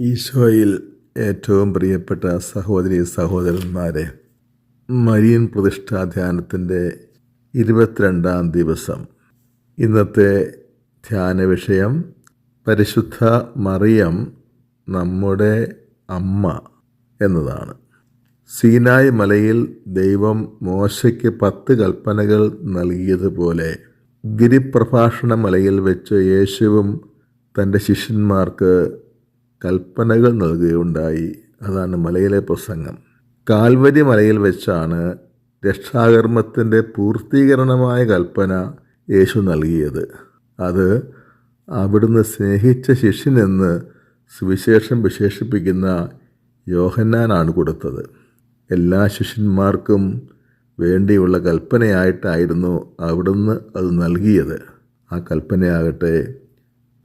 ഈശോയിൽ ഏറ്റവും പ്രിയപ്പെട്ട സഹോദരി സഹോദരന്മാരെ മരിയൻ പ്രതിഷ്ഠാ ധ്യാനത്തിന്റെ ഇരുപത്തിരണ്ടാം ദിവസം. ഇന്നത്തെ ധ്യാന വിഷയം പരിശുദ്ധ മറിയം നമ്മുടെ അമ്മ എന്നതാണ്. സീനായ് മലയിൽ ദൈവം മോശയ്ക്ക് പത്ത് കൽപ്പനകൾ നൽകിയതുപോലെ ഗിരിപ്രഭാഷണ മലയിൽ വെച്ച് യേശുവും തന്റെ ശിഷ്യന്മാർക്ക് കൽപ്പനകൾ നൽകുകയുണ്ടായി. അതാണ് മലയിലെ പ്രസംഗം. കാൽവരി മലയിൽ വെച്ചാണ് രക്ഷാകർമ്മത്തിന്റെ പൂർത്തീകരണമായ കൽപ്പന യേശു നൽകിയത്. അത് അവിടുന്ന് സ്നേഹിച്ച ശിഷ്യനെന്ന് സുവിശേഷം വിശേഷിപ്പിക്കുന്ന യോഹന്നാനാണ് കൊടുത്തത്. എല്ലാ ശിഷ്യന്മാർക്കും വേണ്ടിയുള്ള കൽപ്പനയായിട്ടായിരുന്നു അവിടുന്ന് അത് നൽകിയത്. ആ കൽപ്പനയാകട്ടെ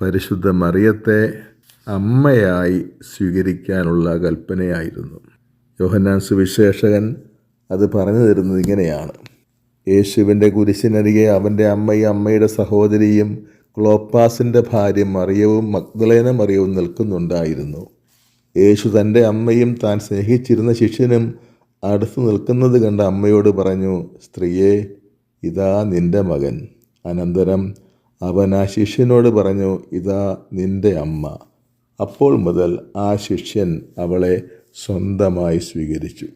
പരിശുദ്ധ മറിയത്തെ അമ്മയായി സ്വീകരിക്കാനുള്ള കൽപ്പനയായിരുന്നു. യോഹന്നാൻ സുവിശേഷകൻ അത് പറഞ്ഞു തരുന്നത് ഇങ്ങനെയാണ്. യേശുവിന്റെ കുരിശിനരികെ അവന്റെ അമ്മയും അമ്മയുടെ സഹോദരിയും ക്ലോപ്പാസിന്റെ ഭാര്യ മറിയവും മഗ്ദലേന മറിയവും നിൽക്കുന്നുണ്ടായിരുന്നു. യേശു തന്റെ അമ്മയും താൻ സ്നേഹിച്ചിരുന്ന ശിഷ്യനും അടുത്ത് നിൽക്കുന്നത് കണ്ട അമ്മയോട് പറഞ്ഞു സ്ത്രീയെ ഇതാ നിന്റെ മകൻ. അനന്തരം അവൻ ആ ശിഷ്യനോട് പറഞ്ഞു ഇതാ നിന്റെ അമ്മ. അപ്പോൾ മുതൽ ആ ശിഷ്യൻ അവളെ സ്വന്തമായി സ്വീകരിച്ചു.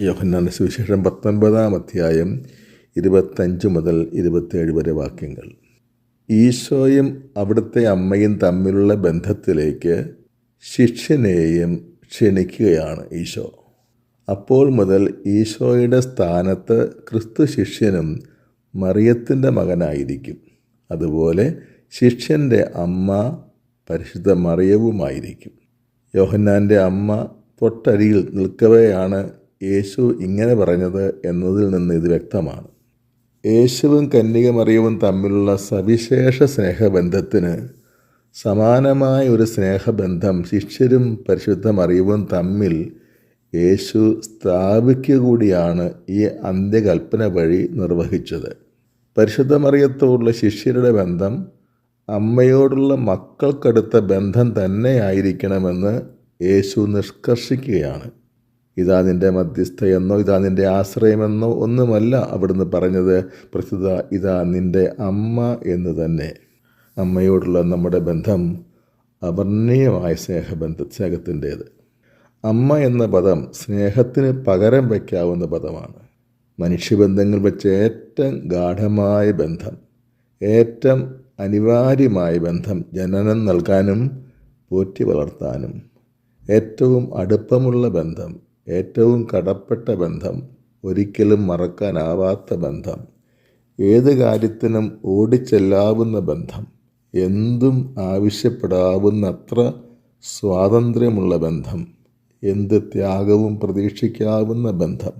യോഹന്നാന സുവിശേഷം പത്തൊൻപതാം അധ്യായം ഇരുപത്തഞ്ച് മുതൽ ഇരുപത്തേഴ് വരെ വാക്യങ്ങൾ. ഈശോയും അവിടുത്തെ അമ്മയും തമ്മിലുള്ള ബന്ധത്തിലേക്ക് ശിഷ്യനെയും ക്ഷണിക്കുകയാണ് ഈശോ. അപ്പോൾ മുതൽ ഈശോയുടെ സ്ഥാനത്ത് ക്രിസ്തു ശിഷ്യനും മറിയത്തിന്റെ മകനായിരിക്കും. അതുപോലെ ശിഷ്യന്റെ അമ്മ പരിശുദ്ധ മറിയവുമായിരിക്കും. യോഹന്നാന്റെ അമ്മ തൊട്ടരിയിൽ നിൽക്കവെയാണ് യേശു ഇങ്ങനെ പറഞ്ഞത് എന്നതിൽ നിന്ന് ഇത് വ്യക്തമാണ്. യേശുവും കന്യക മറിയവും തമ്മിലുള്ള സവിശേഷ സ്നേഹബന്ധത്തിന് സമാനമായ ഒരു സ്നേഹബന്ധം ശിഷ്യരും പരിശുദ്ധ മറിയവും തമ്മിൽ യേശു സ്ഥാപിക്കുക കൂടിയാണ് ഈ അന്ത്യകൽപ്പന വഴി നിർവഹിച്ചത്. പരിശുദ്ധ മറിയത്തോടുള്ള ശിഷ്യരുടെ ബന്ധം അമ്മയോടുള്ള മക്കൾക്കടുത്ത ബന്ധം തന്നെയായിരിക്കണമെന്ന് യേശു നിഷ്കർഷിക്കുകയാണ്. ഇതാ നിന്റെ മധ്യസ്ഥയെന്നോ ഇതാ നിന്റെ ആശ്രയമെന്നോ ഒന്നുമല്ല അവിടുന്ന് പറഞ്ഞത്. പ്രസ്തുത ഇതാ നിന്റെ അമ്മ എന്ന് തന്നെ. അമ്മയോടുള്ള നമ്മുടെ ബന്ധം അവർണീയമായ സ്നേഹബന്ധ സ്നേഹത്തിന്റേത്. അമ്മ എന്ന പദം സ്നേഹത്തിന് പകരം വയ്ക്കാവുന്ന പദമാണ്. മനുഷ്യബന്ധങ്ങൾ വെച്ച് ഏറ്റവും ഗാഠമായ ബന്ധം. ഏറ്റവും അനിവാര്യമായ ബന്ധം ജനനം നൽകാനും പോറ്റി വളർത്താനും. ഏറ്റവും അടുപ്പമുള്ള ബന്ധം ഏറ്റവും കടപ്പെട്ട ബന്ധം ഒരിക്കലും മറക്കാനാവാത്ത ബന്ധം ഏത് കാര്യത്തിനും ഓടിച്ചെല്ലാവുന്ന ബന്ധം എന്തും ആവശ്യപ്പെടാവുന്നത്ര സ്വാതന്ത്ര്യമുള്ള ബന്ധം എന്ത് ത്യാഗവും പ്രതീക്ഷിക്കാവുന്ന ബന്ധം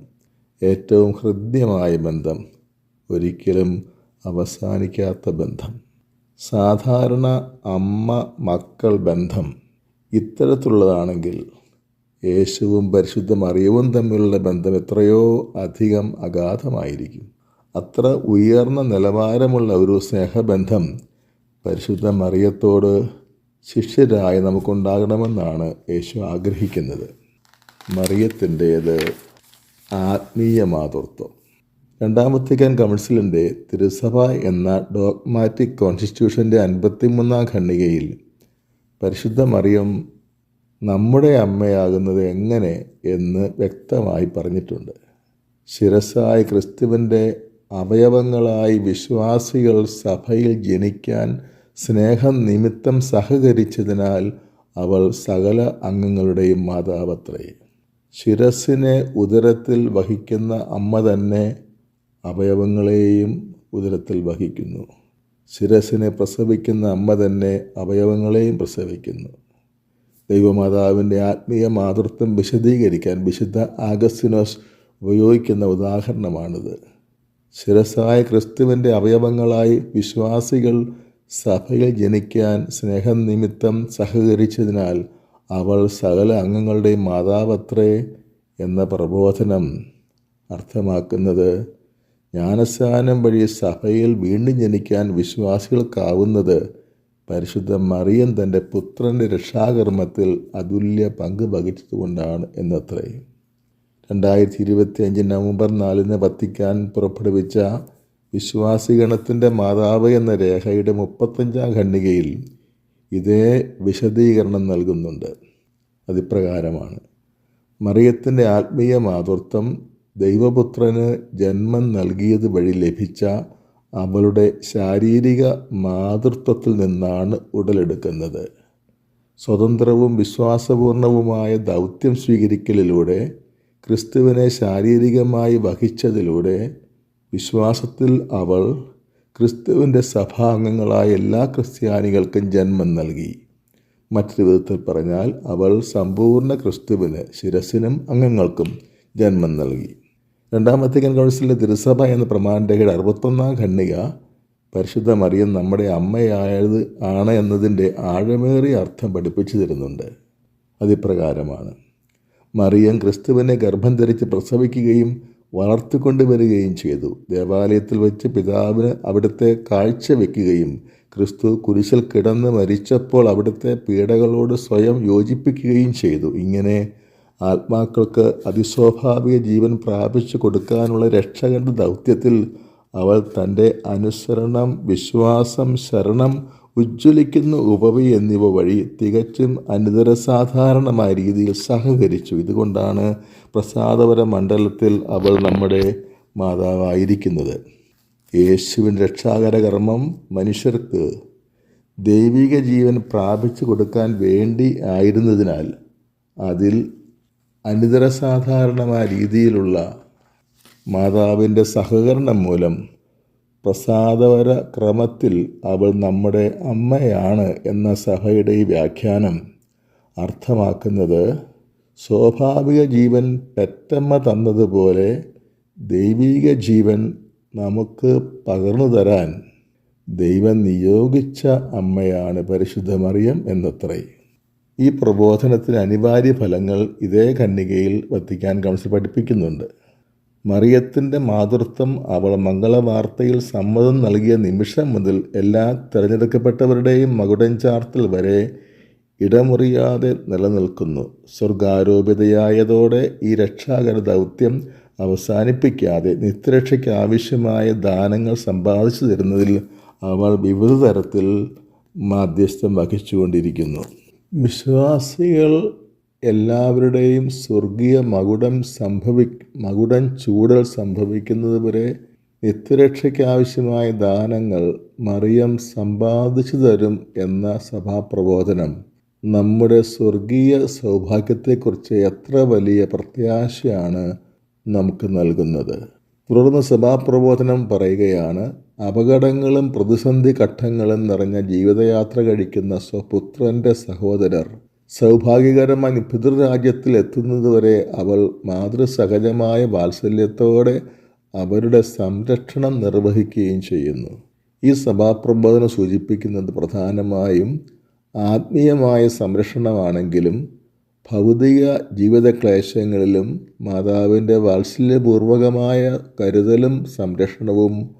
ഏറ്റവും ഹൃദ്യമായ ബന്ധം ഒരിക്കലും അവസാനിക്കാത്ത ബന്ധം. സാധാരണ അമ്മ മക്കൾ ബന്ധം ഇത്തരത്തിലുള്ളതാണെങ്കിൽ യേശുവും പരിശുദ്ധ മറിയവും തമ്മിലുള്ള ബന്ധം എത്രയോ അധികം അഗാധമായിരിക്കും. അത്ര ഉയർന്ന നിലവാരമുള്ള ഒരു സ്നേഹബന്ധം പരിശുദ്ധ മറിയത്തോട് ശിഷ്യരായി നമുക്കുണ്ടാകണമെന്നാണ് യേശു ആഗ്രഹിക്കുന്നത്. മറിയത്തിന്റേത് ആത്മീയ മാതൃത്വം രണ്ടാമത്തേക്കാൻ കൗൺസിലിന്റെ തിരുസഭ എന്ന ഡോഗ്മാറ്റിക് കോൺസ്റ്റിറ്റ്യൂഷന്റെ അൻപത്തിമൂന്നാം ഖണ്ഡികയിൽ. പരിശുദ്ധ മറിയം നമ്മുടെ അമ്മയാകുന്നത് എങ്ങനെ എന്ന് വ്യക്തമായി പറഞ്ഞിട്ടുണ്ട്. ശിരസായ ക്രിസ്തുവിന്റെ അവയവങ്ങളായി വിശ്വാസികൾ സഭയിൽ ജനിക്കാൻ സ്നേഹം നിമിത്തം സഹകരിച്ചതിനാൽ അവൾ സകല അംഗങ്ങളുടെയും മാതാവത്രേ. ശിരസിനെ ഉദരത്തിൽ വഹിക്കുന്ന അമ്മ തന്നെ അവയവങ്ങളെയും ഉദരത്തിൽ വഹിക്കുന്നു. ശിരസിനെ പ്രസവിക്കുന്ന അമ്മ തന്നെ അവയവങ്ങളെയും പ്രസവിക്കുന്നു. ദൈവമാതാവിന്റെ ആത്മീയ മാതൃത്വം വിശദീകരിക്കാൻ വിശുദ്ധ ആഗസ്റ്റിനോസ് ഉപയോഗിക്കുന്ന ഉദാഹരണമാണിത്. ശിരസായ ക്രിസ്തുവിന്റെ അവയവങ്ങളായി വിശ്വാസികൾ സഭയിൽ ജനിക്കാൻ സ്നേഹം നിമിത്തം സഹകരിച്ചതിനാൽ അവൾ സകല അംഗങ്ങളുടെയും മാതാവത്രേ എന്ന പ്രബോധനം അർത്ഥമാക്കുന്നത് ജ്ഞാനസ്നാനം വഴി സഭയിൽ വീണ്ടും ജനിക്കാൻ വിശ്വാസികൾക്കാവുന്നത് പരിശുദ്ധ മറിയം തന്റെ പുത്രന്റെ രക്ഷാകർമ്മത്തിൽ അതുല്യ പങ്ക് വഹിച്ചതുകൊണ്ടാണ് എന്നത്രേ. രണ്ടായിരത്തി ഇരുപത്തി അഞ്ച് നവംബർ നാലിന് വത്തിക്കാൻ പുറപ്പെടുവിച്ച വിശ്വാസിഗണത്തിന്റെ മാതാവ് എന്ന രേഖയുടെ മുപ്പത്തഞ്ചാം ഖണ്ഡികയിൽ ഇതേ വിശദീകരണം നൽകുന്നുണ്ട്. അതിപ്രകാരമാണ്. മറിയത്തിന്റെ ആത്മീയ മാതൃത്വം ദൈവപുത്രന് ജന്മം നൽകിയത് വഴി ലഭിച്ച അവളുടെ ശാരീരിക മാതൃത്വത്തിൽ നിന്നാണ് ഉടലെടുക്കുന്നത്. സ്വതന്ത്രവും വിശ്വാസപൂർണവുമായ ദൗത്യം സ്വീകരിക്കലിലൂടെ ക്രിസ്തുവിനെ ശാരീരികമായി വഹിച്ചതിലൂടെ വിശ്വാസത്തിൽ അവൾ ക്രിസ്തുവിന്റെ സഭാംഗങ്ങളായ എല്ലാ ക്രിസ്ത്യാനികൾക്കും ജന്മം നൽകി. മറ്റൊരു വിധത്തിൽ പറഞ്ഞാൽ അവൾ സമ്പൂർണ ക്രിസ്തുവിന് ശിരസിനും അംഗങ്ങൾക്കും ജന്മം നൽകി. രണ്ടാം വത്തിക്കൻ കൗൺസിലിന്റെ തിരുസഭ എന്ന പ്രമാണരേഖയുടെ അറുപത്തൊന്നാം ഖണ്ഡിക പരിശുദ്ധ മറിയം നമ്മുടെ അമ്മയായത് ആണ് എന്നതിന്റെ ആഴമേറിയ അർത്ഥം പഠിപ്പിച്ചു തരുന്നുണ്ട്. അതിപ്രകാരമാണ്. മറിയം ക്രിസ്തുവിനെ ഗർഭം ധരിച്ച് പ്രസവിക്കുകയും വളർത്തിക്കൊണ്ടുവരികയും ചെയ്തു. ദേവാലയത്തിൽ വെച്ച് പിതാവിന് അവിടുത്തെ കാഴ്ച വയ്ക്കുകയും ക്രിസ്തു കുരിശിൽ കിടന്ന് മരിച്ചപ്പോൾ അവിടുത്തെ പീഡകളോട് സ്വയം യോജിപ്പിക്കുകയും ചെയ്തു. ഇങ്ങനെ ആത്മാക്കൾക്ക് അതിസ്വാഭാവിക ജീവൻ പ്രാപിച്ചു കൊടുക്കാനുള്ള രക്ഷകന്റെ ദൗത്യത്തിൽ അവൾ തന്റെ അനുസരണം വിശ്വാസം ശരണം ഉജ്ജ്വലിക്കുന്ന ഉപവി എന്നിവ വഴി തികച്ചും അനിതരസാധാരണമായ രീതിയിൽ സഹകരിച്ചു. ഇതുകൊണ്ടാണ് പ്രസാദപര മണ്ഡലത്തിൽ അവൾ നമ്മുടെ മാതാവായിരിക്കുന്നത്. യേശുവിൻ രക്ഷാകര കർമ്മം മനുഷ്യർക്ക് ദൈവിക ജീവൻ പ്രാപിച്ചു കൊടുക്കാൻ വേണ്ടി ആയിരുന്നതിനാൽ അതിൽ അനിതരസാധാരണമായ രീതിയിലുള്ള മാതാവിന്റെ സഹകരണം മൂലം പ്രസാദവര ക്രമത്തിൽ അവൾ നമ്മുടെ അമ്മയാണ് എന്ന സഭയുടെ ഈ വ്യാഖ്യാനം അർത്ഥമാക്കുന്നത് സ്വാഭാവിക ജീവൻ പെറ്റമ്മ തന്നതുപോലെ ദൈവീക ജീവൻ നമുക്ക് പകർന്നു തരാൻ ദൈവം നിയോഗിച്ച അമ്മയാണ് പരിശുദ്ധമറിയം എന്നത്രേ. ഈ പ്രബോധനത്തിന് അനിവാര്യ ഫലങ്ങൾ ഇതേ ഖണ്ഡികയിൽ വത്തിക്കാൻ കൗൺസിൽ പഠിപ്പിക്കുന്നുണ്ട്. മറിയത്തിന്റെ മാതൃത്വം അവൾ മംഗളവാർത്തയിൽ സമ്മതം നൽകിയ നിമിഷം മുതൽ എല്ലാ തിരഞ്ഞെടുക്കപ്പെട്ടവരുടെയും മകുടൻ ചാർത്തൽ വരെ ഇടമുറിയാതെ നിലനിൽക്കുന്നു. സ്വർഗാരോപിതയായതോടെ ഈ രക്ഷാകര ദൗത്യം അവസാനിപ്പിക്കാതെ നിത്യരക്ഷയ്ക്ക് ആവശ്യമായ ദാനങ്ങൾ സമ്പാദിച്ചു തരുന്നതിൽ അവൾ വിവിധ തരത്തിൽ മാധ്യസ്ഥം വഹിച്ചുകൊണ്ടിരിക്കുന്നു. വിശ്വാസികൾ എല്ലാവരുടെയും സ്വർഗീയ മകുടം സംഭവി മകുടം ചൂടൽ സംഭവിക്കുന്നത് വരെ നിത്യരക്ഷയ്ക്കാവശ്യമായ ദാനങ്ങൾ മറിയം സമ്പാദിച്ചു തരും എന്ന സഭാപ്രബോധനം. നമ്മുടെ സ്വർഗീയ സൗഭാഗ്യത്തെക്കുറിച്ച് എത്ര വലിയ പ്രത്യാശയാണ് നമുക്ക് നൽകുന്നത്? തുടർന്ന് സഭാപ്രബോധനം പറയുകയാണ് അപകടങ്ങളും പ്രതിസന്ധി ഘട്ടങ്ങളും നിറഞ്ഞ ജീവിതയാത്ര കഴിക്കുന്ന സ്വപുത്രന്റെ സഹോദരർ. സൗഭാഗ്യകരമായി പിതൃരാജ്യത്തിൽ എത്തുന്നതുവരെ അവൾ മാതൃസഹജമായ വാത്സല്യത്തോടെ അവരുടെ സംരക്ഷണം നിർവഹിക്കുകയും ചെയ്യുന്നു. ഈ സഭാപ്രബോധനം സൂചിപ്പിക്കുന്നത് പ്രധാനമായും ആത്മീയമായ സംരക്ഷണമാണെങ്കിലും ഭൗതിക ജീവിത ക്ലേശങ്ങളിലും മാതാവിന്റെ വാത്സല്യപൂർവകമായ കരുതലും സംരക്ഷണവും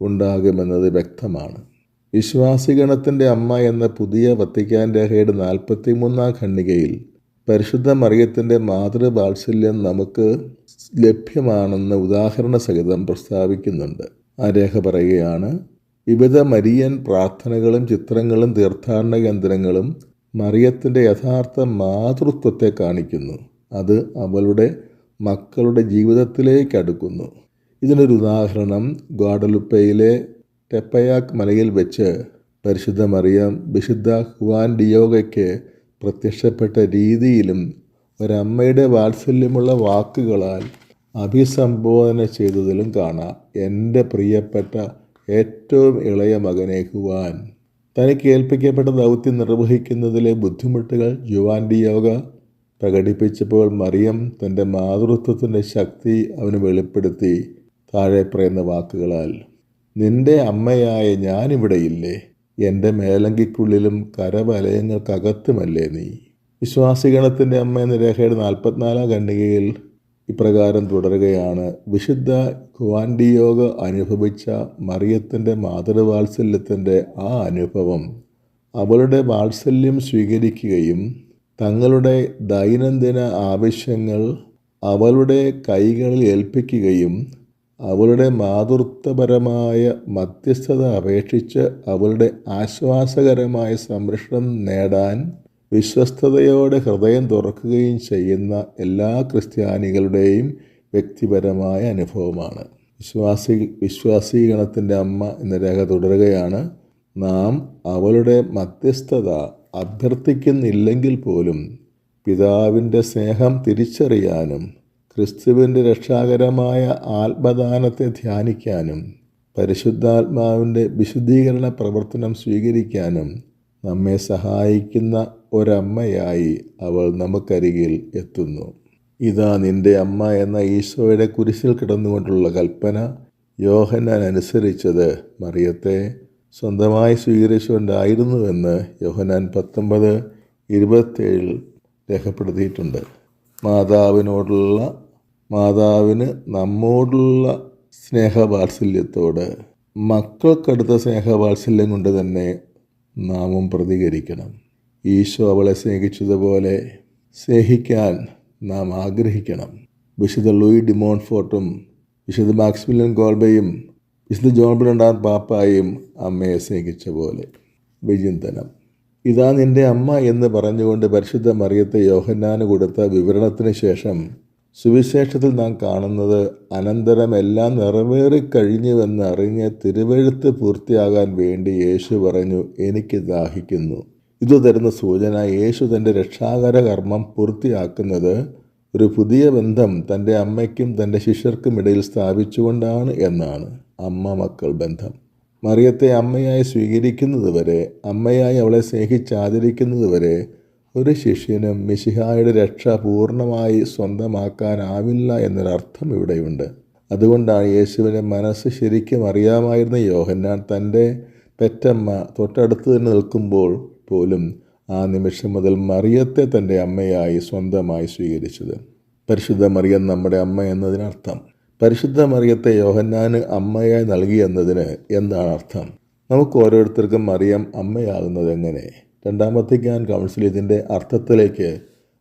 ഉണ്ടാകുമെന്നത് വ്യക്തമാണ്. വിശ്വാസിഗണത്തിന്റെ അമ്മ എന്ന പുതിയ വത്തിക്കാൻ രേഖയുടെ നാൽപ്പത്തി മൂന്നാം ഖണ്ഡികയിൽ പരിശുദ്ധ മറിയത്തിന്റെ മാതൃവാത്സല്യം നമുക്ക് ലഭ്യമാണെന്ന് ഉദാഹരണ സഹിതം പ്രസ്താവിക്കുന്നുണ്ട്. ആ രേഖ പറയുകയാണ് വിവിധ മരിയൻ പ്രാർത്ഥനകളും ചിത്രങ്ങളും തീർത്ഥാടന കേന്ദ്രങ്ങളും മറിയത്തിന്റെ യഥാർത്ഥ മാതൃത്വത്തെ കാണിക്കുന്നു. അത് അവളുടെ മക്കളുടെ ജീവിതത്തിലേക്ക് അടുക്കുന്നു. ഇതിനൊരു ഉദാഹരണം ഗ്വാഡലുപ്പയിലെ ടെപ്പയാക് മലയിൽ വെച്ച് പരിശുദ്ധ മറിയം വിശുദ്ധ ഹുവാൻ ഡിയോഗയ്ക്ക് പ്രത്യക്ഷപ്പെട്ട രീതിയിലും ഒരമ്മയുടെ വാത്സല്യമുള്ള വാക്കുകളാൽ അഭിസംബോധന ചെയ്തതിലും കാണാം. എന്റെ പ്രിയപ്പെട്ട ഏറ്റവും ഇളയ മകനെ ഹുവാൻ. തനിക്ക് ഏൽപ്പിക്കപ്പെട്ട ദൗത്യം നിർവഹിക്കുന്നതിലെ ബുദ്ധിമുട്ടുകൾ ജുവാൻ യോഗ പ്രകടിപ്പിച്ചപ്പോൾ മറിയം തന്റെ മാതൃത്വത്തിന്റെ ശക്തി അവന് വെളിപ്പെടുത്തി താഴെ പറയുന്ന വാക്കുകളാൽ നിന്റെ അമ്മയായ ഞാനിവിടെയില്ലേ എന്റെ മേലങ്കിക്കുള്ളിലും കരവലയങ്ങൾക്കകത്തുമല്ലേ നീ? വിശ്വാസിഗണത്തിന്റെ അമ്മ എന്ന രേഖയുടെ നാൽപ്പത്തിനാലാം ഖണ്ഡികയിൽ ഇപ്രകാരം തുടരുകയാണ്. വിശുദ്ധ ഖുവാൻഡിയോഗ അനുഭവിച്ച മറിയത്തിന്റെ മാതൃവാത്സല്യത്തിന്റെ ആ അനുഭവം അവളുടെ വാത്സല്യം സ്വീകരിക്കുകയും തങ്ങളുടെ ദൈനംദിന ആവശ്യങ്ങൾ അവളുടെ കൈകളിൽ ഏൽപ്പിക്കുകയും അവളുടെ മാതൃത്വപരമായ മധ്യസ്ഥത അപേക്ഷിച്ച് അവളുടെ ആശ്വാസകരമായ സംരക്ഷണം നേടാൻ വിശ്വസ്തയോടെ ഹൃദയം തുറക്കുകയും ചെയ്യുന്ന എല്ലാ ക്രിസ്ത്യാനികളുടെയും വ്യക്തിപരമായ അനുഭവമാണ്. വിശ്വാസി വിശ്വാസീകരണത്തിന്റെ അമ്മ എന്ന രേഖ തുടരുകയാണ്. നാം അവളുടെ മധ്യസ്ഥത അഭ്യർത്ഥിക്കുന്നില്ലെങ്കിൽ പോലും പിതാവിന്റെ സ്നേഹം തിരിച്ചറിയാനും ക്രിസ്തുവിന്റെ രക്ഷാകരമായ ആത്മദാനത്തെ ധ്യാനിക്കാനും പരിശുദ്ധാത്മാവിന്റെ വിശുദ്ധീകരണ പ്രവർത്തനം സ്വീകരിക്കാനും നമ്മെ സഹായിക്കുന്ന ഒരമ്മയായി അവൾ നമുക്കരികിൽ എത്തുന്നു. ഇതാ നിന്റെ അമ്മ എന്ന ഈശോയുടെ കുരിശിൽ കിടന്നുകൊണ്ടുള്ള കൽപ്പന യോഹന്നാൻ അനുസരിച്ചത് മറിയത്തെ സ്വന്തമായി സ്വീകരിച്ചുകൊണ്ടായിരുന്നുവെന്ന് യോഹന്നാൻ പത്തൊമ്പത് ഇരുപത്തേഴിൽ രേഖപ്പെടുത്തിയിട്ടുണ്ട്. മാതാവിനോടുള്ള മാതാവിന് നമ്മോടുള്ള സ്നേഹവാത്സല്യത്തോട് മക്കൾക്കടുത്ത സ്നേഹവാത്സല്യം കൊണ്ട് തന്നെ നാമും പ്രതികരിക്കണം. ഈശോ അവളെ സ്നേഹിച്ചതുപോലെ സ്നേഹിക്കാൻ നാം ആഗ്രഹിക്കണം. വിശുദ്ധ ലൂയി ഡിമോൺ ഫോർട്ടും വിശുദ്ധ മാക്സിമിലിയൻ ഗോൾബയും വിശുദ്ധ ജോൺ ബ്രണ്ടാൻ പാപ്പായും അമ്മയെ സ്നേഹിച്ച പോലെ. വിചിന്തനം. ഇതാ നിന്റെ അമ്മ എന്ന് പറഞ്ഞുകൊണ്ട് പരിശുദ്ധ മറിയത്തെ യോഹന്നാന് കൊടുത്ത വിവരണത്തിന് ശേഷം സുവിശേഷത്തിൽ നാം കാണുന്നത് അനന്തരം എല്ലാം നിറവേറിക്കഴിഞ്ഞുവെന്ന് അറിഞ്ഞ് തിരുവഴുത്ത് പൂർത്തിയാകാൻ വേണ്ടി യേശു പറഞ്ഞു എനിക്ക് ദാഹിക്കുന്നു. ഇത് തരുന്ന സൂചന യേശു തന്റെ രക്ഷാകര കർമ്മം പൂർത്തിയാക്കുന്നത് ഒരു പുതിയ ബന്ധം തന്റെ അമ്മയ്ക്കും തന്റെ ശിഷ്യർക്കും ഇടയിൽ സ്ഥാപിച്ചുകൊണ്ടാണ് എന്നാണ് അമ്മ മക്കൾ ബന്ധം. മറിയത്തെ അമ്മയായി സ്വീകരിക്കുന്നതുവരെ അമ്മയായി അവളെ സ്നേഹിച്ചാദരിക്കുന്നതുവരെ ഒരു ശിഷ്യനും മിശിഹായുടെ രക്ഷ പൂർണമായി സ്വന്തമാക്കാനാവില്ല എന്നൊരർത്ഥം ഇവിടെയുണ്ട്. അതുകൊണ്ടാണ് യേശുവിന്റെ മനസ്സ് ശരിക്കും അറിയാമായിരുന്ന യോഹന്നാൻ തന്റെ പെറ്റമ്മ തൊട്ടടുത്ത് തന്നെ നിൽക്കുമ്പോൾ പോലും ആ നിമിഷം മുതൽ മറിയത്തെ തന്റെ അമ്മയായി സ്വന്തമായി സ്വീകരിച്ചത്. പരിശുദ്ധ മറിയം നമ്മുടെ അമ്മ എന്നതിനർത്ഥം. പരിശുദ്ധ മറിയത്തെ യോഹന്നാന് അമ്മയായി നൽകി എന്നതിന് എന്താണ് അർത്ഥം? നമുക്ക് ഓരോരുത്തർക്കും മറിയം അമ്മയാകുന്നത് എങ്ങനെ. രണ്ടാമത്തേക്കാൻ കൗൺസിൽ ഇതിന്റെ അർത്ഥത്തിലേക്ക്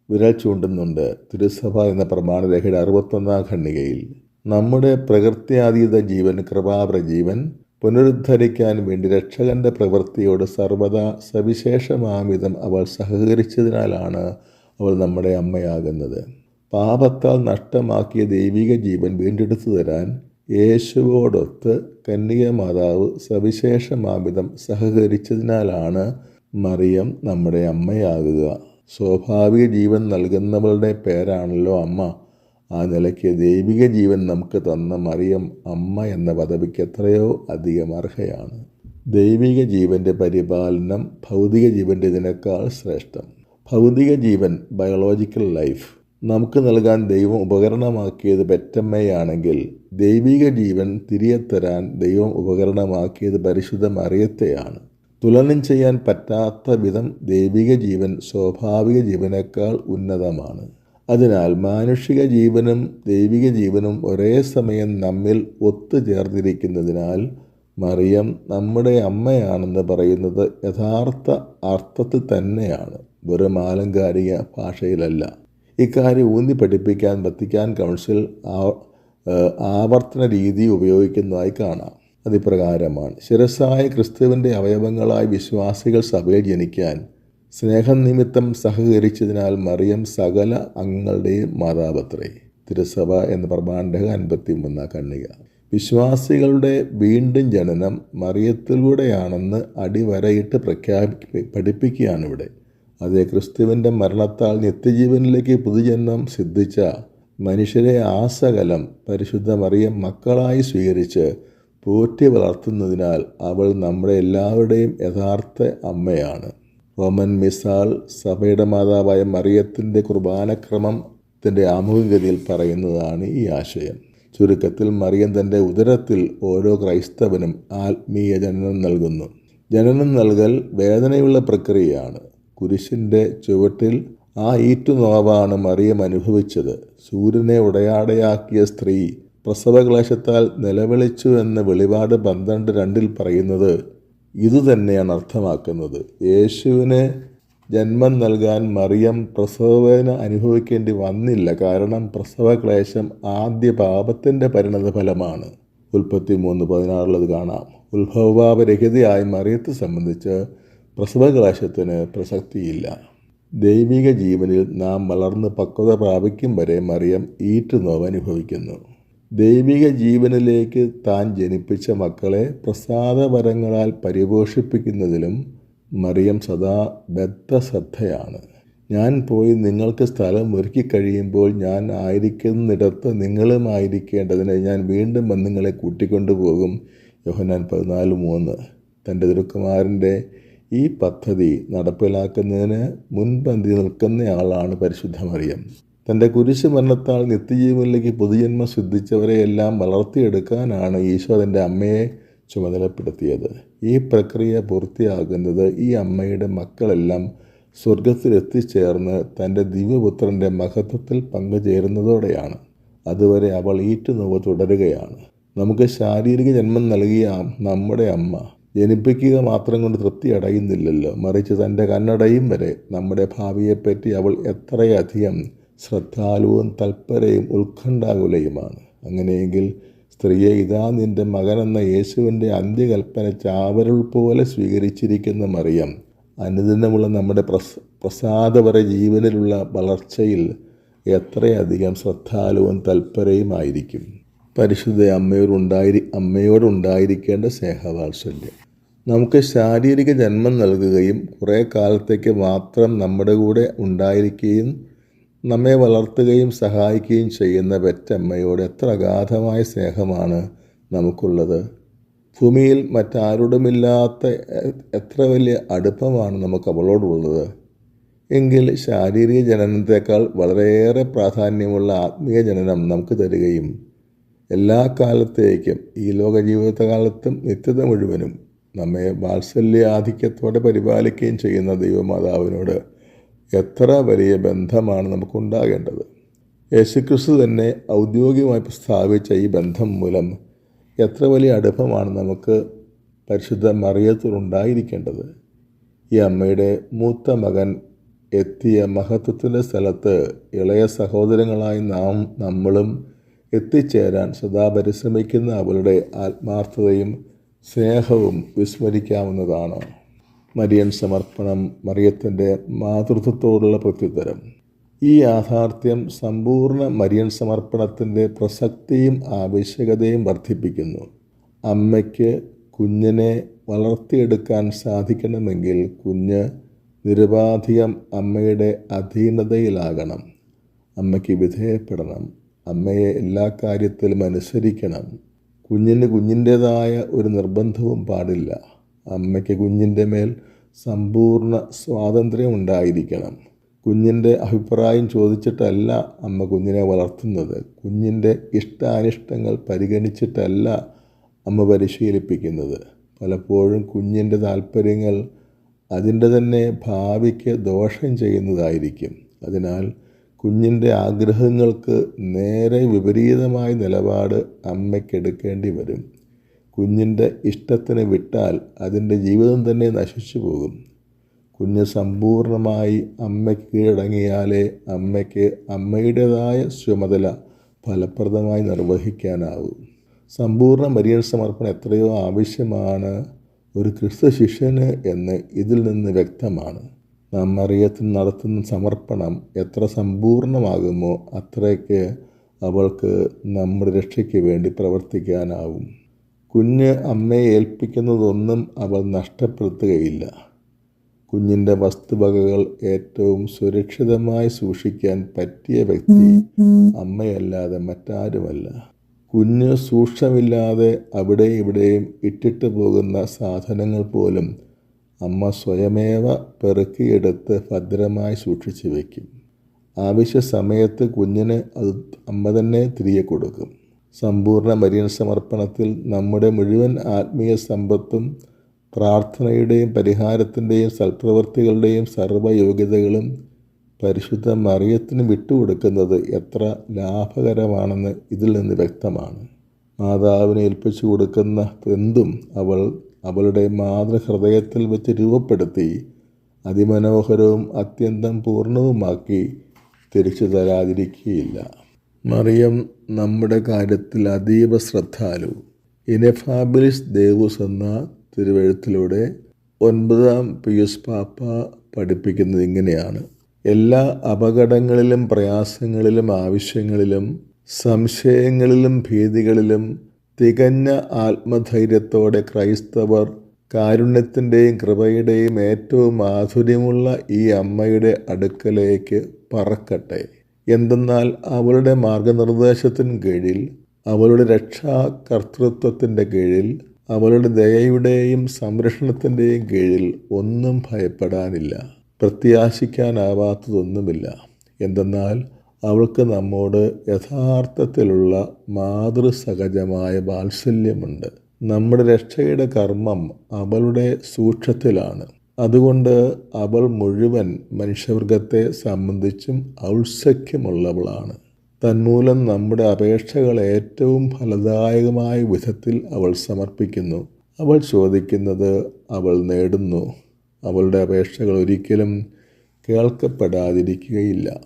വിരൽ ചൂണ്ടുന്നുണ്ട്. തിരുസഭ എന്ന പ്രമാണരേഖയുടെ അറുപത്തൊന്നാം ഖണ്ഡികയിൽ. നമ്മുടെ പ്രകൃത്യാതീത ജീവൻ കൃപാപ്രജീവൻ പുനരുദ്ധരിക്കാൻ വേണ്ടി രക്ഷകന്റെ പ്രവൃത്തിയോട് സർവദാ സവിശേഷമാവിധം അവൾ സഹകരിച്ചതിനാലാണ് അവൾ നമ്മുടെ അമ്മയാകുന്നത്. പാപത്താൽ നഷ്ടമാക്കിയ ദൈവിക ജീവൻ വീണ്ടെടുത്തു തരാൻ യേശുവോടൊത്ത് കന്യക മാതാവ് സവിശേഷമാവിധം സഹകരിച്ചതിനാലാണ് മറിയം നമ്മുടെ അമ്മയാകുക. സ്വാഭാവിക ജീവൻ നൽകുന്നവളുടെ പേരാണല്ലോ അമ്മ. ആ നിലയ്ക്ക് ദൈവിക ജീവൻ നമുക്ക് തന്ന മറിയം അമ്മ എന്ന പദവിക്ക് എത്രയോ അധികം അർഹയാണ്. ദൈവിക ജീവന്റെ പരിപാലനം ഭൗതിക ജീവന്റെ ഇതിനേക്കാൾ ശ്രേഷ്ഠം. ഭൗതിക ജീവൻ ബയോളജിക്കൽ ലൈഫ് നമുക്ക് നൽകാൻ ദൈവം ഉപകരണമാക്കിയത് പെറ്റമ്മയാണെങ്കിൽ ദൈവിക ജീവൻ തിരികെ തരാൻ ദൈവം ഉപകരണമാക്കിയത് പരിശുദ്ധ മറിയത്തെയാണ്. തുലനം ചെയ്യാൻ പറ്റാത്ത വിധം ദൈവിക ജീവൻ സ്വാഭാവിക ജീവനേക്കാൾ ഉന്നതമാണ്. അതിനാൽ മാനുഷിക ജീവനും ദൈവിക ജീവനും ഒരേ സമയം നമ്മിൽ ഒത്തുചേർന്നിരിക്കുന്നതിനാൽ മറിയം നമ്മുടെ അമ്മയാണെന്ന് പറയുന്നത് യഥാർത്ഥ അർത്ഥത്തിൽ തന്നെയാണ്. വെറും ആലങ്കാരിക ഭാഷയിലല്ല. ഇക്കാര്യം ഊന്നി പഠിപ്പിക്കാൻ വത്തിക്കാൻ കൗൺസിൽ ആവർത്തന രീതി ഉപയോഗിക്കുന്നതായി കാണാം. അതിപ്രകാരമാണ്. ശിരസായ ക്രിസ്തുവിന്റെ അവയവങ്ങളായി വിശ്വാസികൾ സഭയിൽ ജനിക്കാൻ സ്നേഹം നിമിത്തം സഹകരിച്ചതിനാൽ മറിയം സകല അംഗങ്ങളുടെയും മാതാപത്രേ. തിരുസഭ എന്ന പ്രമാണ്ടക അൻപത്തി മൂന്നാം കണ്ണിക. വിശ്വാസികളുടെ വീണ്ടും ജനനം മറിയത്തിലൂടെയാണെന്ന് അടിവരയിട്ട് പ്രഖ്യാപി പഠിപ്പിക്കുകയാണ് ഇവിടെ. അതേ ക്രിസ്തുവിന്റെ മരണത്താൽ നിത്യജീവനിലേക്ക് പുതുജന്മം സിദ്ധിച്ച മനുഷ്യരെ ആസകലം പരിശുദ്ധ മറിയം മക്കളായി സ്വീകരിച്ച് പോറ്റി വളർത്തുന്നതിനാൽ അവൾ നമ്മുടെ എല്ലാവരുടെയും യഥാർത്ഥ അമ്മയാണ്. റോമൻ മിസാൽ സഭയുടെ മാതാവായ മറിയത്തിന്റെ കുർബാനക്രമത്തിന്റെ ആമുഖഗതിയിൽ പറയുന്നതാണ് ഈ ആശയം. ചുരുക്കത്തിൽ മറിയം തന്റെ ഉദരത്തിൽ ഓരോ ക്രൈസ്തവനും ആത്മീയ ജനനം നൽകുന്നു. ജനനം നൽകൽ വേദനയുള്ള പ്രക്രിയയാണ്. കുരിശിന്റെ ചുവട്ടിൽ ആ ഈറ്റുനോവാണ് മറിയം അനുഭവിച്ചത്. സൂര്യനെ ഉടയാടയാക്കിയ സ്ത്രീ പ്രസവക്ലേശത്താൽ നിലവിളിച്ചു എന്ന വെളിപാട് പന്ത്രണ്ട് രണ്ടിൽ പറയുന്നത് ഇതുതന്നെയാണ് അർത്ഥമാക്കുന്നത്. യേശുവിന് ജന്മം നൽകാൻ മറിയം പ്രസവവേദന അനുഭവിക്കേണ്ടി വന്നില്ല. കാരണം പ്രസവക്ലേശം ആദ്യ പാപത്തിന്റെ പരിണത ഫലമാണ്. ഉൽപ്പത്തി മൂന്ന് പതിനാറിലത് കാണാം. ഉത്ഭവപാപരഹിതയായി മറിയത്തെ സംബന്ധിച്ച് പ്രസവക്ലേശത്തിന് പ്രസക്തിയില്ല. ദൈവിക ജീവനിൽ നാം വളർന്ന് പക്വത പ്രാപിക്കും വരെ മറിയം ഈറ്റുനോവ് അനുഭവിക്കുന്നു. ദൈവിക ജീവനിലേക്ക് താൻ ജനിപ്പിച്ച മക്കളെ പ്രസാദപരങ്ങളാൽ പരിപോഷിപ്പിക്കുന്നതിലും മറിയം സദാ ബദ്ധശ്രദ്ധയാണ്. ഞാൻ പോയി നിങ്ങൾക്ക് സ്ഥലം ഒരുക്കി കഴിയുമ്പോൾ ഞാൻ ആയിരിക്കുന്നിടത്ത് നിങ്ങളും ആയിരിക്കേണ്ടതിന് ഞാൻ വീണ്ടും വന്ന് നിങ്ങളെ കൂട്ടിക്കൊണ്ടുപോകും. യോഹനാൻ പതിനാല് മൂന്ന്. തന്റെ തിരുക്കുമാരന്റെ ഈ പദ്ധതി നടപ്പിലാക്കുന്നതിന് മുൻപന്തി നിൽക്കുന്നയാളാണ് പരിശുദ്ധ മറിയം. തന്റെ കുരിശ് മരണത്താൽ നിത്യജീവനിലേക്ക് പുതുജന്മം സിദ്ധിച്ചവരെയെല്ലാം വളർത്തിയെടുക്കാനാണ് ഈശോ തന്റെ അമ്മയെ ചുമതലപ്പെടുത്തിയത്. ഈ പ്രക്രിയ പൂർത്തിയാകുന്നത് ഈ അമ്മയുടെ മക്കളെല്ലാം സ്വർഗത്തിലെത്തിച്ചേർന്ന് തന്റെ ദിവ്യപുത്രന്റെ മഹത്വത്തിൽ പങ്കുചേരുന്നതോടെയാണ്. അതുവരെ അവൾ ഈറ്റുനോവ് തുടരുകയാണ്. നമുക്ക് ശാരീരിക ജന്മം നൽകിയ നമ്മുടെ അമ്മ ജനിപ്പിക്കുക മാത്രം കൊണ്ട് തൃപ്തി അടയുന്നില്ലല്ലോ. മറിച്ച് തന്റെ കണ്ണടയും വരെ നമ്മുടെ ഭാവിയെപ്പറ്റി അവൾ എത്രയധികം ശ്രദ്ധാലുവും തൽപരയും ഉത്കണ്ഠാകുലയുമാണ്. അങ്ങനെയെങ്കിൽ സ്ത്രീയെ ഇതാ നിന്റെ മകനെന്ന യേശുവിന്റെ അന്ത്യകൽപ്പന ചാവരുൾ പോലെ സ്വീകരിച്ചിരിക്കുന്ന മറിയം അനുദിനമുള്ള നമ്മുടെ പ്രസ പ്രസാദപര ജീവനിലുള്ള വളർച്ചയിൽ എത്രയധികം ശ്രദ്ധാലുവും തൽപരയുമായിരിക്കും. പരിശുദ്ധ അമ്മയോടുണ്ടായിരി അമ്മയോടുണ്ടായിരിക്കേണ്ട സ്നേഹവാത്സല്യം. നമുക്ക് ശാരീരിക ജന്മം നൽകുകയും കുറേ കാലത്തേക്ക് മാത്രം നമ്മുടെ കൂടെ ഉണ്ടായിരിക്കുകയും നമ്മെ വളർത്തുകയും സഹായിക്കുകയും ചെയ്യുന്ന പെറ്റമ്മയോട് എത്ര അഗാധമായ സ്നേഹമാണ് നമുക്കുള്ളത്. ഭൂമിയിൽ മറ്റാരോടുമില്ലാത്ത എത്ര വലിയ അടുപ്പമാണ് നമുക്ക് അവളോടുള്ളത്. എങ്കിൽ ശാരീരിക ജനനത്തേക്കാൾ വളരെയേറെ പ്രാധാന്യമുള്ള ആത്മീയ ജനനം നമുക്ക് തരികയും എല്ലാ കാലത്തേക്കും ഈ ലോക ജീവിതകാലത്തും നിത്യത മുഴുവനും നമ്മെ വാത്സല്യാധിക്യത്തോടെ പരിപാലിക്കുകയും ചെയ്യുന്ന ദൈവമാതാവിനോട് എത്ര വലിയ ബന്ധമാണ് നമുക്കുണ്ടാകേണ്ടത്? യേശുക്രിസ്തു തന്നെ ഔദ്യോഗികമായി സ്ഥാപിച്ച ഈ ബന്ധം മൂലം എത്ര വലിയ അടുപ്പമാണ് നമുക്ക് പരിശുദ്ധ മറിയത്തിലുണ്ടായിരിക്കേണ്ടത് ഈ അമ്മയുടെ മൂത്ത മകൻ എത്തിയ മഹത്വത്തിന്റെ സ്ഥലത്ത് ഇളയ സഹോദരങ്ങളായി നാം നമ്മളും എത്തിച്ചേരാൻ സദാ പരിശ്രമിക്കുന്ന അവളുടെ ആത്മാർത്ഥതയും സ്നേഹവും വിസ്മരിക്കാവുന്നതാണ്. മരിയൻ സമർപ്പണം മറിയത്തിന്റെ മാതൃത്വത്തോടുള്ള പ്രത്യുത്തരം. ഈ യാഥാർത്ഥ്യം സമ്പൂർണ മരിയൻ സമർപ്പണത്തിന്റെ പ്രസക്തിയും ആവശ്യകതയും വർദ്ധിപ്പിക്കുന്നു. അമ്മയ്ക്ക് കുഞ്ഞിനെ വളർത്തിയെടുക്കാൻ സാധിക്കണമെങ്കിൽ കുഞ്ഞ് നിരുപാധികം അമ്മയുടെ അധീനതയിലാകണം. അമ്മയ്ക്ക് വിധേയപ്പെടണം. അമ്മയെ എല്ലാ കാര്യത്തിലും അനുസരിക്കണം. കുഞ്ഞിന് കുഞ്ഞിന്റേതായ ഒരു നിർബന്ധവും പാടില്ല. അമ്മയ്ക്ക് കുഞ്ഞിന്റെ മേൽ സമ്പൂർണ സ്വാതന്ത്ര്യം ഉണ്ടായിരിക്കണം. കുഞ്ഞിന്റെ അഭിപ്രായം ചോദിച്ചിട്ടല്ല അമ്മ കുഞ്ഞിനെ വളർത്തുന്നത്. കുഞ്ഞിന്റെ ഇഷ്ടാനിഷ്ടങ്ങൾ പരിഗണിച്ചിട്ടല്ല അമ്മ പരിശീലിപ്പിക്കുന്നത്. പലപ്പോഴും കുഞ്ഞിന്റെ താല്പര്യങ്ങൾ അതിന്റെ തന്നെ ഭാവിക്ക് ദോഷം ചെയ്യുന്നതായിരിക്കും. അതിനാൽ കുഞ്ഞിന്റെ ആഗ്രഹങ്ങൾക്ക് നേരെ വിപരീതമായ നിലപാട് അമ്മയ്ക്കെടുക്കേണ്ടി വരും. കുഞ്ഞിന്റെ ഇഷ്ടത്തിന് വിട്ടാൽ അതിന്റെ ജീവിതം തന്നെ നശിച്ചു പോകും. കുഞ്ഞ് സമ്പൂർണമായി അമ്മയ്ക്ക് കീഴടങ്ങിയാലേ അമ്മയ്ക്ക് അമ്മയുടേതായ ചുമതല ഫലപ്രദമായി നിർവഹിക്കാനാവൂ. സമ്പൂർണ മരിയൻ സമർപ്പണം എത്രയോ ആവശ്യമാണ്. ഒരു ക്രിസ്തു ശിഷ്യന് എന്ന് ഇതിൽ നിന്ന് വ്യക്തമാണ്. നാം മറിയത്തിന് നടത്തുന്ന സമർപ്പണം എത്ര സമ്പൂർണമാകുമോ അത്രയ്ക്ക് അവൾക്ക് നമ്മുടെ രക്ഷയ്ക്ക് വേണ്ടി പ്രവർത്തിക്കാനാവും. കുഞ്ഞ് അമ്മയെ ഏൽപ്പിക്കുന്നതൊന്നും അവൾ നഷ്ടപ്പെടുത്തുകയില്ല. കുഞ്ഞിന്റെ വസ്തുവകകൾ ഏറ്റവും സുരക്ഷിതമായി സൂക്ഷിക്കാൻ പറ്റിയ വ്യക്തി അമ്മയല്ലാതെ മറ്റാരുമല്ല. കുഞ്ഞ് സൂക്ഷമില്ലാതെ അവിടെ ഇവിടെയും ഇട്ടിട്ട് പോകുന്ന സാധനങ്ങൾ പോലും അമ്മ സ്വയമേവ പെറുക്കിയെടുത്ത് ഭദ്രമായി സൂക്ഷിച്ചു വയ്ക്കും. ആവശ്യ സമയത്ത് കുഞ്ഞിന് അത് അമ്മ തന്നെ തിരികെ കൊടുക്കും. സമ്പൂർണ മരിയൻ സമർപ്പണത്തിൽ നമ്മുടെ മുഴുവൻ ആത്മീയ സമ്പത്തും പ്രാർത്ഥനയുടെയും പരിഹാരത്തിന്റെയും സൽപ്രവൃത്തികളുടെയും സർവയോഗ്യതകളും പരിശുദ്ധ മറിയത്തിന് വിട്ടുകൊടുക്കുന്നത് എത്ര ലാഭകരമാണെന്ന് ഇതിൽ നിന്ന് വ്യക്തമാണ്. മാതാവിനെ ഏൽപ്പിച്ചു കൊടുക്കുന്ന എന്തും അവൾ അവളുടെ മാതൃഹൃദയത്തിൽ വെച്ച് രൂപപ്പെടുത്തി അതിമനോഹരവും അത്യന്തം പൂർണവുമാക്കി തിരിച്ചു തരാതിരിക്കുകയില്ല. മറിയം നമ്മുടെ കാര്യത്തിൽ അതീവ ശ്രദ്ധാലു. ഇനെഫാബിലിസ് ദേവൂസ് എന്ന തിരുവഴുത്തിലൂടെ ഒൻപതാം പിയൂസ് പാപ്പ പഠിപ്പിക്കുന്നത് ഇങ്ങനെയാണ്. എല്ലാ അപകടങ്ങളിലും പ്രയാസങ്ങളിലും ആവശ്യങ്ങളിലും സംശയങ്ങളിലും ഭീതികളിലും തികഞ്ഞ ആത്മധൈര്യത്തോടെ ക്രൈസ്തവർ കാരുണ്യത്തിന്റെയും കൃപയുടെയും ഏറ്റവും മാധുര്യമുള്ള ഈ അമ്മയുടെ അടുക്കലേക്ക് പറക്കട്ടെ. എന്തെന്നാൽ അവളുടെ മാർഗനിർദ്ദേശത്തിന് കീഴിൽ അവളുടെ രക്ഷാകർത്തൃത്വത്തിന്റെ കീഴിൽ അവളുടെ ദയയുടെയും സംരക്ഷണത്തിന്റെയും കീഴിൽ ഒന്നും ഭയപ്പെടാനില്ല പ്രത്യാശിക്കാനാവാത്തതൊന്നുമില്ല. എന്തെന്നാൽ അവൾക്ക് നമ്മോട് യഥാർത്ഥത്തിലുള്ള മാതൃസഹജമായ വാത്സല്യമുണ്ട്. നമ്മുടെ രക്ഷയുടെ കർമ്മം അവളുടെ സൂക്ഷത്തിലാണ് അതുകൊണ്ട് അവൾ മുഴുവൻ മനുഷ്യവർഗത്തെ സംബന്ധിച്ചും ഔത്സഖ്യമുള്ളവളാണ് തന്മൂലം നമ്മുടെ അപേക്ഷകൾ ഏറ്റവും ഫലദായകമായ വിധത്തിൽ അവൾ സമർപ്പിക്കുന്നു. അവൾ ചോദിക്കുന്നത് അവൾ നേടുന്നു. അവളുടെ അപേക്ഷകൾ ഒരിക്കലും കേൾക്കപ്പെടാതിരിക്കുകയില്ല.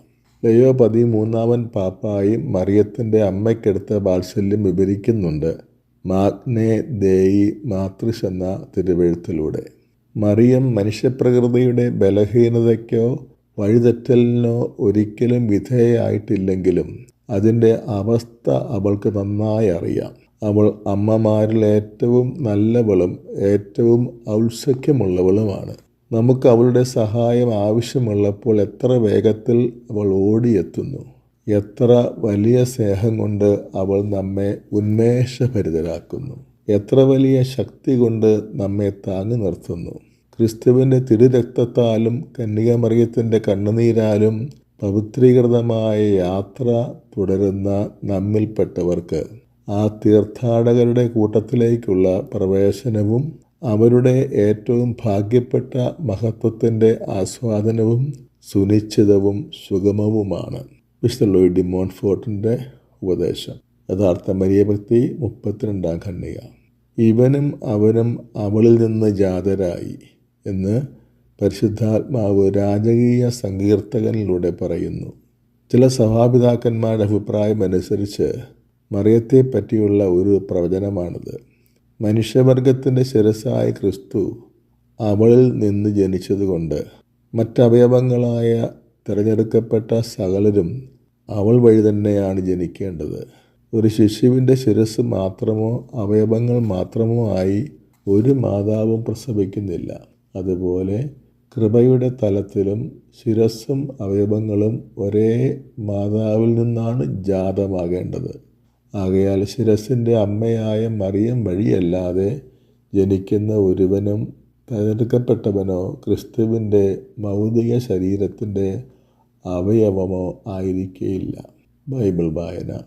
ലയോ പതിമൂന്നാമൻ പാപ്പായി മറിയത്തിന്റെ അമ്മയ്ക്കെടുത്ത വാത്സല്യം വിവരിക്കുന്നുണ്ട്. മാഗ്നെ ദേയി മാതൃശ് എന്ന തിരുവഴുത്തിലൂടെ. മറിയം മനുഷ്യപ്രകൃതിയുടെ ബലഹീനതയ്ക്കോ വഴിതെറ്റലിനോ ഒരിക്കലും വിധേയായിട്ടില്ലെങ്കിലും അതിന്റെ അവസ്ഥ അവൾക്ക് നന്നായി അറിയാം. അവൾ അമ്മമാരിൽ ഏറ്റവും നല്ലവളും ഏറ്റവും ഔത്സഖ്യമുള്ളവളുമാണ് നമുക്ക് അവളുടെ സഹായം ആവശ്യമുള്ളപ്പോൾ എത്ര വേഗത്തിൽ അവൾ ഓടിയെത്തുന്നു. എത്ര വലിയ സ്നേഹം കൊണ്ട് അവൾ നമ്മെ ഉന്മേഷഭരിതരാക്കുന്നു. എത്ര വലിയ ശക്തി കൊണ്ട് നമ്മെ താങ്ങി നിർത്തുന്നു. ക്രിസ്തുവിന്റെ തിരുരക്തത്താലും കന്യകമറിയത്തിന്റെ കണ്ണുനീരാലും പവിത്രീകൃതമായ യാത്ര തുടരുന്ന നമ്മിൽപ്പെട്ടവർക്ക്. ആ തീർത്ഥാടകരുടെ കൂട്ടത്തിലേക്കുള്ള പ്രവേശനവും അവരുടെ ഏറ്റവും ഭാഗ്യപ്പെട്ട മഹത്വത്തിന്റെ ആസ്വാദനവും സുനിശ്ചിതവും സുഗമവുമാണ്. മിസ്റ്റർ ലോയിഡ് ഡി മോൺഫോർട്ടിന്റെ ഉപദേശം. യഥാർത്ഥ മരിയഭക്തി മുപ്പത്തിരണ്ടാം ഖണ്ഡിക. ഇവനും അവനും അവളിൽ നിന്ന് ജാതരായി. എന്ന് പരിശുദ്ധാത്മാവ് രാജകീയ സങ്കീർത്തകനിലൂടെ പറയുന്നു. ചില സഭാപിതാക്കന്മാരുടെ അഭിപ്രായം അനുസരിച്ച് മറിയത്തെ പറ്റിയുള്ള ഒരു പ്രവചനമാണിത്. മനുഷ്യവർഗത്തിന്റെ ശിരസായ ക്രിസ്തു അവളിൽ നിന്ന് ജനിച്ചതുകൊണ്ട് മറ്റവയവങ്ങളായ തിരഞ്ഞെടുക്കപ്പെട്ട സകലരും അവൾ വഴി തന്നെയാണ് ജനിക്കേണ്ടത്. ഒരു ശിശുവിന്റെ ശിരസ് മാത്രമോ അവയവങ്ങൾ മാത്രമോ ആയി ഒരു മാതാവും പ്രസവിക്കുന്നില്ല. അതുപോലെ കൃപയുടെ തലത്തിലും ശിരസ്സും അവയവങ്ങളും ഒരേ മാതാവിൽ നിന്നാണ് ജാതമാകേണ്ടത്. ആകയാൽ ശിരസിന്റെ അമ്മയായ മറിയം വഴിയല്ലാതെ ജനിക്കുന്ന ഒരുവനും തിരഞ്ഞെടുക്കപ്പെട്ടവനോ ക്രിസ്തുവിന്റെ മൗതിക ശരീരത്തിന്റെ അവയവമോ ആയിരിക്കേയില്ല. ബൈബിൾ വായന.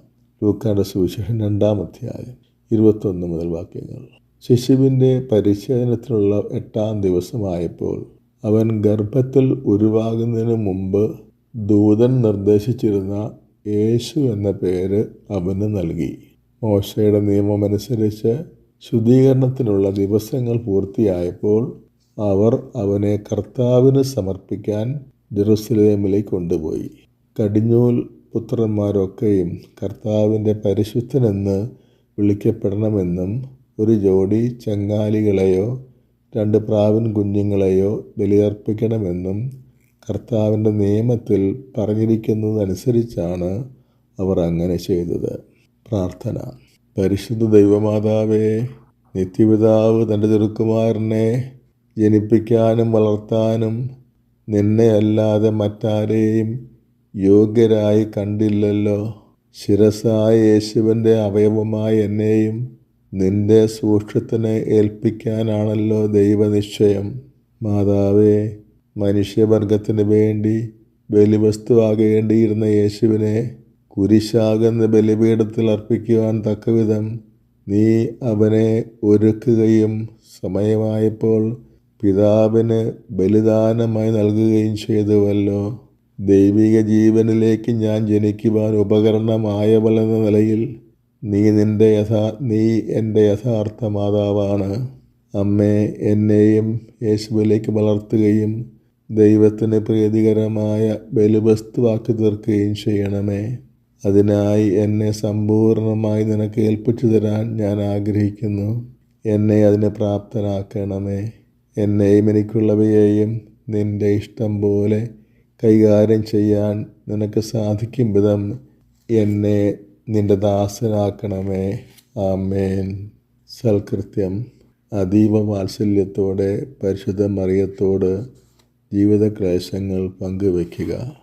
ലൂക്കാട സുവിശേഷം രണ്ടാം അധ്യായം ഇരുപത്തൊന്ന് മുതൽ വാക്യങ്ങൾ. ശിശുവിന്റെ പരിശോധനത്തിനുള്ള എട്ടാം ദിവസമായപ്പോൾ അവൻ ഗർഭത്തിൽ ഉരുവാകുന്നതിന് മുമ്പ് ദൂതൻ നിർദ്ദേശിച്ചിരുന്ന യേശു എന്ന പേര് അവന് നൽകി. മോശയുടെ നിയമമനുസരിച്ച് ശുദ്ധീകരണത്തിനുള്ള ദിവസങ്ങൾ പൂർത്തിയായപ്പോൾ അവർ അവനെ കർത്താവിന് സമർപ്പിക്കാൻ ജെറുസലേമിലേക്ക് കൊണ്ടുപോയി. കടിഞ്ഞൂൽ പുത്രന്മാരൊക്കെയും കർത്താവിന്റെ പരിശുദ്ധനെന്ന് വിളിക്കപ്പെടണമെന്നും ഒരു ജോഡി ചങ്ങാലികളെയോ രണ്ട് പ്രാവിൻ കുഞ്ഞുങ്ങളെയോ ബലിയർപ്പിക്കണമെന്നും കർത്താവിന്റെ നിയമത്തിൽ പറഞ്ഞിരിക്കുന്നതനുസരിച്ചാണ് അവർ അങ്ങനെ ചെയ്തത്. പ്രാർത്ഥന. പരിശുദ്ധ ദൈവമാതാവേ നിത്യപിതാവ് തന്റെ ചെറുക്കുമാരനെ ജനിപ്പിക്കാനും വളർത്താനും നിന്നെ അല്ലാതെ മറ്റാരെയും യോഗ്യരായി കണ്ടില്ലല്ലോ. ശിരസായ യേശുവിന്റെ അവയവമായ എന്നെയും നിന്റെ സൂക്ഷത്തിനെ ഏൽപ്പിക്കാനാണല്ലോ ദൈവനിശ്ചയം. മാതാവേ മനുഷ്യവർഗത്തിന് വേണ്ടി ബലിവസ്തുവാകേണ്ടിയിരുന്ന യേശുവിനെ കുരിശാകുന്ന ബലിപീഠത്തിൽ അർപ്പിക്കുവാൻ തക്കവിധം നീ അവനെ ഒരുക്കുകയും സമയമായപ്പോൾ പിതാവിന് ബലിദാനമായി നൽകുകയും ചെയ്തുവല്ലോ. ദൈവിക ജീവനിലേക്ക് ഞാൻ ജനിക്കുവാൻ ഉപകരണമായവളെന്ന നിലയിൽ നീ നിന്റെ യഥാ നീ എന്റെ യഥാർത്ഥ മാതാവാണ്. അമ്മേ എന്നെയും യേശുവിലേക്ക് വളർത്തുകയും ദൈവത്തിന് പ്രീതികരമായ ബലിവസ്തുവാക്കി തീർക്കുകയും ചെയ്യണമേ. അതിനായി എന്നെ സമ്പൂർണമായി നിനക്ക് ഏൽപ്പിച്ചു തരാൻ ഞാൻ ആഗ്രഹിക്കുന്നു. എന്നെ അതിന് പ്രാപ്തനാക്കണമേ. എന്നെയും എനിക്കുള്ളവയെയും നിന്റെ ഇഷ്ടം പോലെ കൈകാര്യം ചെയ്യാൻ നിനക്ക് സാധിക്കും വിധം എന്നെ നിന്റെ ദാസനാക്കണമേ. ആമേൻ. സൽകൃത്യം. അതീവ വാത്സല്യത്തോടെ പരിശുദ്ധ മറിയത്തോട് ജീവിതക്ലേശങ്ങൾ പങ്കുവയ്ക്കുക.